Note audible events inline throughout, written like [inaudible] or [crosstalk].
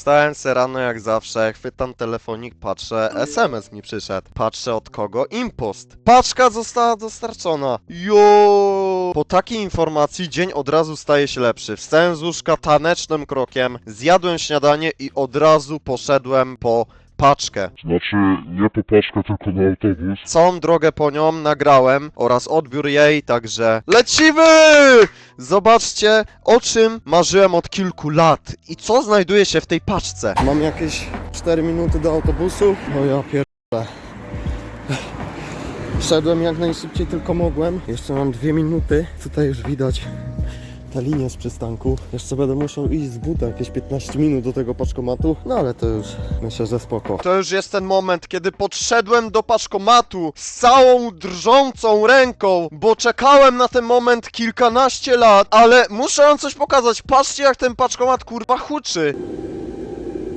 Wstałem se rano jak zawsze, chwytam telefonik, patrzę, SMS mi przyszedł. Patrzę od kogo? Impost. Paczka została dostarczona. Jo! Po takiej informacji dzień od razu staje się lepszy. Wstałem z łóżka tanecznym krokiem, zjadłem śniadanie i od razu poszedłem po paczkę. Znaczy, nie po paczkę, tylko na autobus. Całą drogę po nią nagrałem oraz odbiór jej, także lecimy! Zobaczcie, o czym marzyłem od kilku lat i co znajduje się w tej paczce. Mam jakieś 4 minuty do autobusu. No ja pierdolę. Szedłem jak najszybciej tylko mogłem. Jeszcze mam dwie minuty. Tutaj już widać ta linia z przystanku. Jeszcze będę musiał iść z buta jakieś 15 minut do tego paczkomatu. No ale to już myślę, że spoko. To już jest ten moment, kiedy podszedłem do paczkomatu z całą drżącą ręką, bo czekałem na ten moment kilkanaście lat, ale muszę wam coś pokazać. Patrzcie jak ten paczkomat kurwa huczy.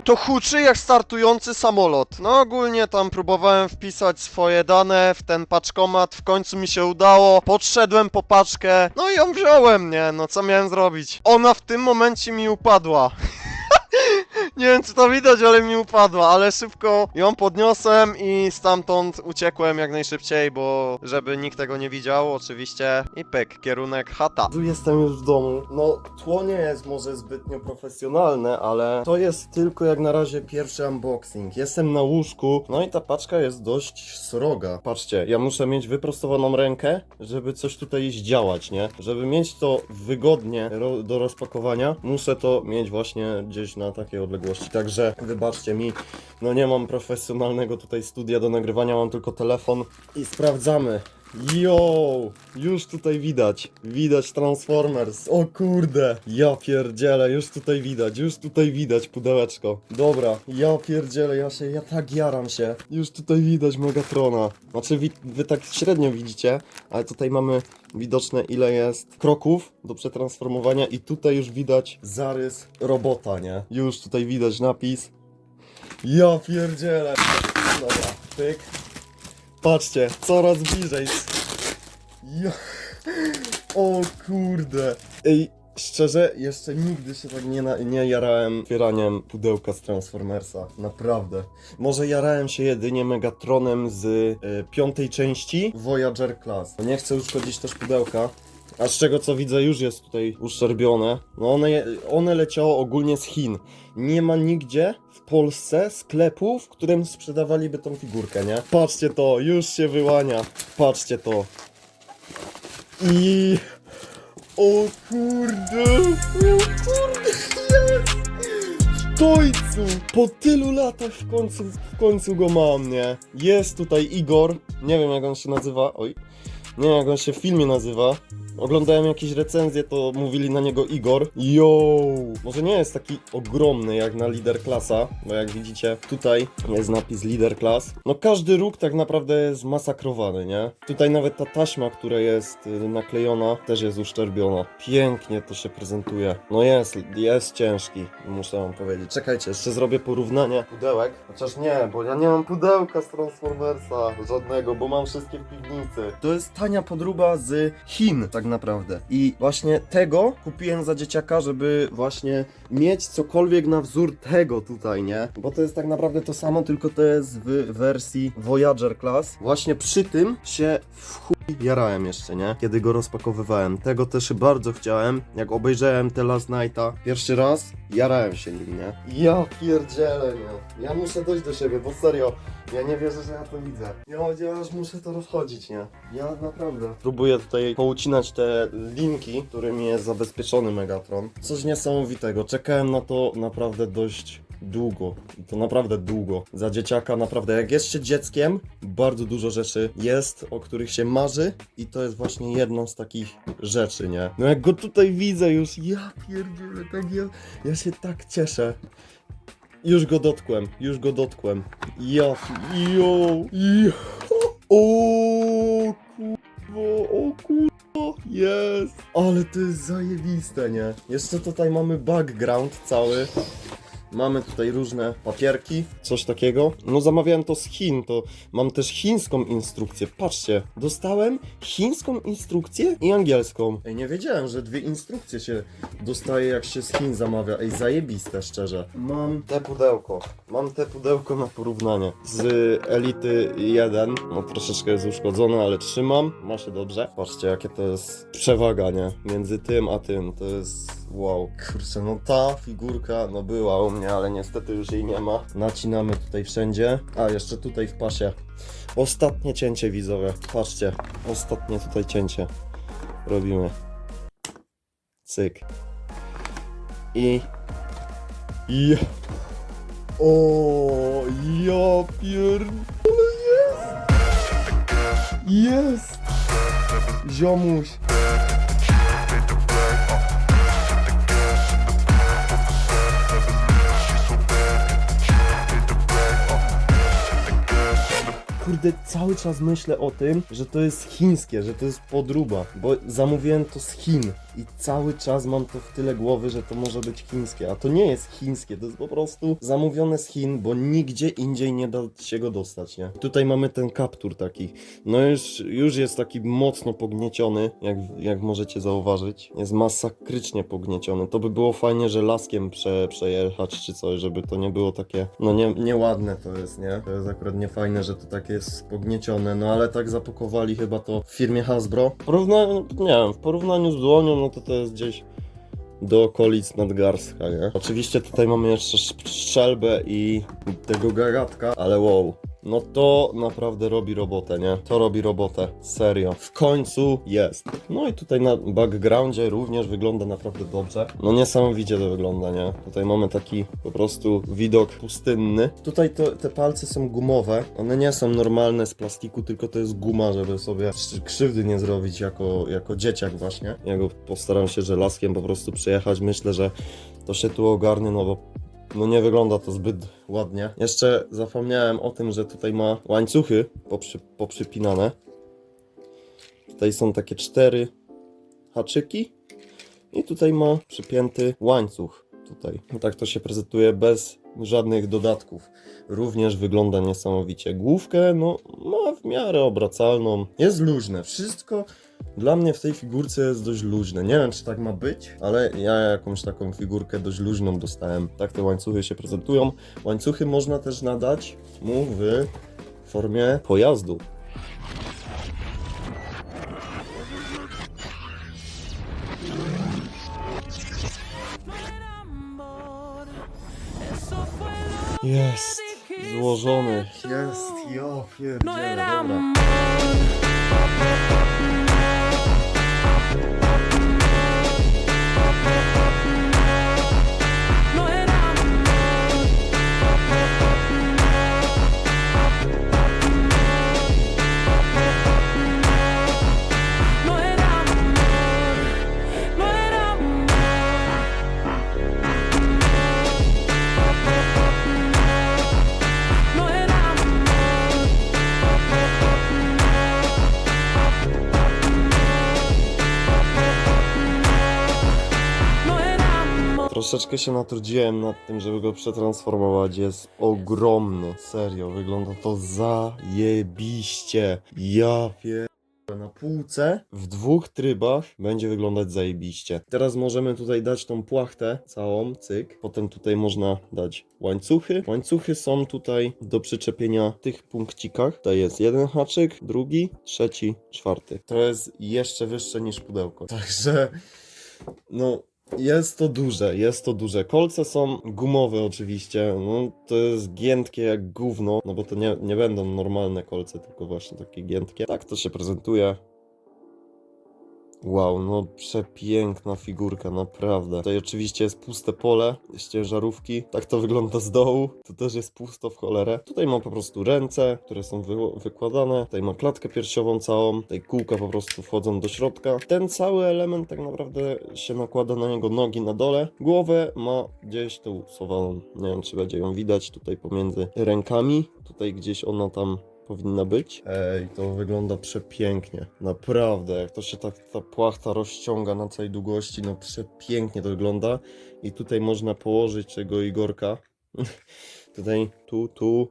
To huczy jak startujący samolot. No ogólnie tam próbowałem wpisać swoje dane w ten paczkomat, w końcu mi się udało. Podszedłem po paczkę, no i ją wziąłem, nie? No co miałem zrobić? Ona w tym momencie mi upadła. [laughs] Nie wiem czy to widać, ale mi upadła, ale szybko ją podniosłem i stamtąd uciekłem jak najszybciej, bo żeby nikt tego nie widział, oczywiście. I pyk, kierunek chata. Tu jestem już w domu. No, tło nie jest może zbytnio profesjonalne, ale to jest tylko jak na razie pierwszy unboxing. Jestem na łóżku, no i ta paczka jest dość sroga. Patrzcie, ja muszę mieć wyprostowaną rękę, żeby coś tutaj zdziałać, nie? Żeby mieć to wygodnie do rozpakowania, muszę to mieć właśnie gdzieś na takiej odległości. Także wybaczcie mi, no nie mam profesjonalnego tutaj studia do nagrywania, mam tylko telefon i sprawdzamy. Yo, już tutaj widać, widać Transformers, o kurde, ja pierdzielę, już tutaj widać, już tutaj widać pudełeczko. Dobra, ja pierdzielę, ja się, ja tak jaram się, już tutaj widać Megatrona. Znaczy wi wy tak średnio widzicie, ale tutaj mamy widoczne ile jest kroków do przetransformowania i tutaj już widać zarys robota, nie? Już tutaj widać napis. Ja pierdzielę. Dobra, pyk. Patrzcie, coraz bliżej. Ja... O kurde. Ej, szczerze, jeszcze nigdy się tak nie, na, nie jarałem otwieraniem pudełka z Transformersa. Naprawdę. Może jarałem się jedynie Megatronem z y, piątej części Voyager Class. Nie chcę uszkodzić też pudełka. A z czego co widzę już jest tutaj uszczerbione. No one, one leciało ogólnie z Chin. Nie ma nigdzie w Polsce sklepu, w którym sprzedawaliby tą figurkę, nie? Patrzcie to, już się wyłania. Patrzcie to. I... O kurde! O kurde! W końcu! Po tylu latach w końcu, w końcu go mam, nie? Jest tutaj Igor. Nie wiem jak on się nazywa. Oj. Nie wiem jak on się w filmie nazywa. Oglądałem jakieś recenzje, to mówili na niego Igor. Yo! Może nie jest taki ogromny jak na Leader Klasa, bo jak widzicie, tutaj jest napis Leader Class. No każdy róg tak naprawdę jest masakrowany, nie? Tutaj nawet ta taśma, która jest y, naklejona, też jest uszczerbiona. Pięknie to się prezentuje. No jest, jest ciężki, muszę wam powiedzieć. Czekajcie, jeszcze zrobię porównanie pudełek. Chociaż nie, bo ja nie mam pudełka z Transformersa żadnego, bo mam wszystkie w piwnicy. To jest tania podróba z Chin, tak naprawdę. I właśnie tego kupiłem za dzieciaka, żeby właśnie mieć cokolwiek na wzór tego tutaj, nie? Bo to jest tak naprawdę to samo, tylko to jest w wersji Voyager Class. Właśnie przy tym się w chuj jarałem jeszcze, nie? Kiedy go rozpakowywałem. Tego też bardzo chciałem. Jak obejrzałem te Last Nighta pierwszy raz, jarałem się nim, nie? Ja pierdzielę, nie? Ja muszę dojść do siebie, bo serio, ja nie wierzę, że ja to widzę. Ja, ja aż muszę to rozchodzić, nie? Ja naprawdę. Próbuję tutaj poucinać te linki, którymi jest zabezpieczony Megatron. Coś niesamowitego. Czekałem na to naprawdę dość długo. To naprawdę długo. Za dzieciaka naprawdę, jak jest się dzieckiem, bardzo dużo rzeczy jest, o których się marzy i to jest właśnie jedną z takich rzeczy, nie? No jak go tutaj widzę już, ja pierdzielę, tak ja, ja się tak cieszę. Już go dotkłem, już go dotkłem. Ja, jo, jo. O kurwa, o kurwa, jest. Ale to jest zajebiste, nie? Jeszcze tutaj mamy background cały. Mamy tutaj różne papierki, coś takiego. No zamawiałem to z Chin, to mam też chińską instrukcję. Patrzcie, dostałem chińską instrukcję i angielską. Ej, nie wiedziałem, że dwie instrukcje się dostaje jak się z Chin zamawia. Ej, zajebiste szczerze. Mam te pudełko. Mam te pudełko na porównanie z Elity 1. No troszeczkę jest uszkodzone, ale trzymam. Ma się dobrze. Patrzcie, jakie to jest przewaga, nie? Między tym a tym. To jest wow. Kurczę, no ta figurka, no była u mnie, ale niestety już jej nie ma. Nacinamy tutaj wszędzie. A, jeszcze tutaj w pasie. Ostatnie cięcie widzowe. Patrzcie. Ostatnie tutaj cięcie. Robimy. Cyk. I... Ja... O, ja pierdolę, jest! Jest! Ziomuś! Kurde, cały czas myślę o tym, że to jest chińskie, że to jest podruba, bo zamówiłem to z Chin i cały czas mam to w tyle głowy, że to może być chińskie, a to nie jest chińskie, to jest po prostu zamówione z Chin, bo nigdzie indziej nie da się go dostać, nie? Tutaj mamy ten kaptur taki, no już, już jest taki mocno pognieciony, jak, jak możecie zauważyć, jest masakrycznie pognieciony, to by było fajnie, że laskiem prze, przejechać czy coś, żeby to nie było takie, no nie, nieładne to jest, nie? To jest akurat niefajne, że to takie jest pogniecione, no ale tak zapakowali chyba to w firmie Hasbro. W porównaniu, nie wiem, w porównaniu z dłonią, no to to jest gdzieś do okolic nadgarstka, nie? Oczywiście tutaj mamy jeszcze sz- strzelbę i tego garatka, ale wow. No to naprawdę robi robotę, nie? To robi robotę, serio. W końcu jest. No i tutaj na backgroundzie również wygląda naprawdę dobrze. No niesamowicie to wygląda, nie? Tutaj mamy taki po prostu widok pustynny. Tutaj to, te palce są gumowe. One nie są normalne z plastiku, tylko to jest guma, żeby sobie krzy- krzywdy nie zrobić jako, jako dzieciak właśnie. Ja go postaram się żelazkiem po prostu przejechać. Myślę, że to się tu ogarnie, no bo no nie wygląda to zbyt ładnie. Jeszcze zapomniałem o tym, że tutaj ma łańcuchy poprzy, poprzypinane. Tutaj są takie cztery haczyki i tutaj ma przypięty łańcuch. Tutaj. Tak to się prezentuje bez żadnych dodatków. Również wygląda niesamowicie. Główkę no ma w miarę obracalną. Jest luźne. Wszystko dla mnie w tej figurce jest dość luźne. Nie wiem, czy tak ma być, ale ja jakąś taką figurkę dość luźną dostałem. Tak te łańcuchy się prezentują. Łańcuchy można też nadać mu w formie pojazdu. Jest złożony. Jest, ja pierdzielę, dobra. Troszeczkę się natrudziłem nad tym, żeby go przetransformować. Jest ogromny. Serio, wygląda to zajebiście. Ja pier... Na półce w dwóch trybach będzie wyglądać zajebiście. Teraz możemy tutaj dać tą płachtę całą, cyk. Potem tutaj można dać łańcuchy. Łańcuchy są tutaj do przyczepienia w tych punkcikach. Tutaj jest jeden haczyk, drugi, trzeci, czwarty. To jest jeszcze wyższe niż pudełko. Także no, jest to duże, jest to duże. Kolce są gumowe oczywiście, no to jest giętkie jak gówno, no bo to nie, nie będą normalne kolce, tylko właśnie takie giętkie. Tak to się prezentuje. Wow, no przepiękna figurka, naprawdę. Tutaj oczywiście jest puste pole z ciężarówki. Tak to wygląda z dołu. Tu też jest pusto w cholerę. Tutaj ma po prostu ręce, które są wy wykładane. Tutaj ma klatkę piersiową całą. Tutaj kółka po prostu wchodzą do środka. Ten cały element tak naprawdę się nakłada na niego nogi na dole. Głowę ma gdzieś tu schowaną. Nie wiem, czy będzie ją widać tutaj pomiędzy rękami. Tutaj gdzieś ona tam powinna być. Ej, to wygląda przepięknie. Naprawdę, jak to się tak ta płachta rozciąga na całej długości, no przepięknie to wygląda. I tutaj można położyć tego Igorka. [laughs] tutaj, tu, tu.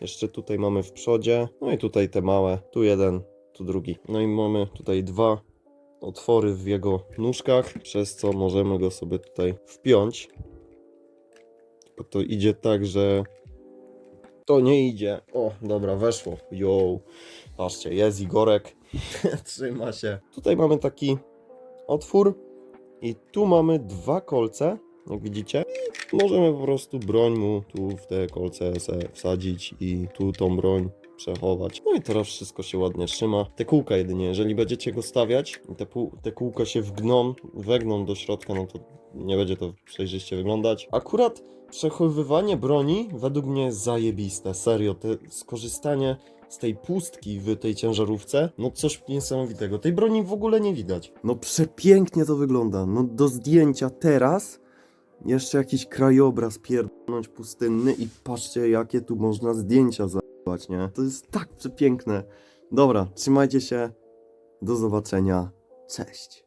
Jeszcze tutaj mamy w przodzie. No i tutaj te małe. Tu jeden, tu drugi. No i mamy tutaj dwa otwory w jego nóżkach, przez co możemy go sobie tutaj wpiąć. Bo to idzie tak, że to nie idzie. O, dobra, weszło. Yo. Patrzcie, jest Igorek. [laughs] Trzyma się. Tutaj mamy taki otwór i tu mamy dwa kolce, jak widzicie. I możemy po prostu broń mu tu w te kolce wsadzić i tu tą broń przechować. No i teraz wszystko się ładnie trzyma. Te kółka jedynie, jeżeli będziecie go stawiać i te, te kółka się wgną, wegną do środka, no to nie będzie to przejrzyście wyglądać. Akurat przechowywanie broni według mnie zajebiste, serio, te skorzystanie z tej pustki w tej ciężarówce, no coś niesamowitego. Tej broni w ogóle nie widać. No przepięknie to wygląda, no do zdjęcia teraz jeszcze jakiś krajobraz pierdolnąć pustynny i patrzcie jakie tu można zdjęcia zabrać, nie? To jest tak przepiękne. Dobra, trzymajcie się, do zobaczenia, cześć.